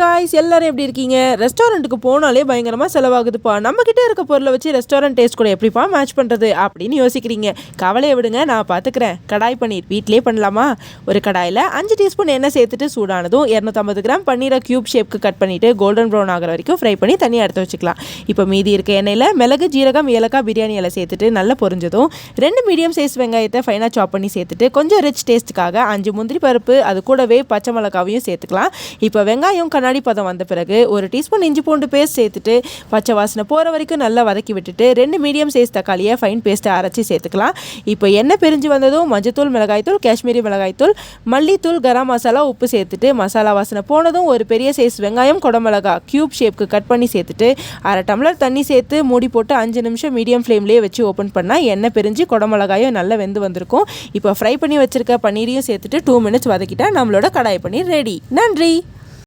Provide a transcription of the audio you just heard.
Guys எல்லாரும் எப்படி இருக்கீங்க? ரெஸ்டாரண்ட்டுக்கு போனாலே பயங்கரமாக செலவாகுதுப்பா. நம்மக்கிட்ட இருக்க பொருளை வச்சு ரெஸ்டாரண்ட் டேஸ்ட் கூட எப்படிப்பா மேட்ச் பண்ணுறது அப்படின்னு யோசிக்கிறீங்க. கவலையை விடுங்க நான் பார்த்துக்கிறேன் கடாய் பன்னீர் வீட்டிலே பண்ணலாமா? ஒரு கடாயில் அஞ்சு டீஸ்பூன் எண்ணெய் சேர்த்துட்டு சூடானதும் இரநூத்தம்பது கிராம் பன்னீரை க்யூப் ஷேப்க்கு கட் பண்ணிவிட்டு கோல்டன் ப்ரௌன் ஆகிற வரைக்கும் ஃப்ரை பண்ணி தனியாக எடுத்து வச்சுக்கலாம். இப்போ மீதி இருக்க எண்ணெயில் மிளகு ஜீரகம் ஏலக்காய் பிரியாணி இலை சேர்த்துட்டு நல்லா பொரிஞ்சதும் ரெண்டு மீடியம் சைஸ் வெங்காயத்தை ஃபைனாக சாப் பண்ணி சேர்த்துட்டு கொஞ்சம் ரிச் டேஸ்ட்டுக்காக அஞ்சு முந்திரி பருப்பு அது கூடவே பச்சை மிளகாவையும் சேர்த்துக்கலாம். இப்போ வெங்காயம் கண்ணாடி பதம் வந்த பிறகு ஒரு டீஸ்பூன் இஞ்சி பூண்டு பேஸ்ட் சேர்த்துட்டு பச்சை வாசனை போகிற வரைக்கும் நல்லா வதக்கி விட்டுட்டு ரெண்டு மீடியம் சைஸ் தக்காளியை ஃபைன் பேஸ்ட்டை அரைச்சி சேர்த்துக்கலாம். இப்போ எண்ணெய் பிரிஞ்சு வந்ததும் மஞ்சத்தூள் மிளகாய்த்தூள் காஷ்மீரி மிளகாய்த்தூள் மல்லித்தூள் கரம் மசாலா உப்பு சேர்த்துட்டு மசாலா வாசனை போனதும் ஒரு பெரிய சைஸ் வெங்காயம் குடமிளகா க்யூப் ஷேப்க்கு கட் பண்ணி சேர்த்துட்டு அரை டம்ளர் தண்ணி சேர்த்து மூடி போட்டு அஞ்சு நிமிஷம் மீடியம் ஃப்ளேம்லேயே வச்சு ஓப்பன் பண்ணால் எண்ணெய் பிரிஞ்சு குடமிளகாயும் நல்லா வெந்து வந்திருக்கும். இப்போ ஃப்ரை பண்ணி வச்சிருக்க பன்னீரையும் சேர்த்துட்டு டூ மினிட்ஸ் வதக்கிட்டால் நம்மளோட கடாய் பன்னீர் ரெடி நன்றி!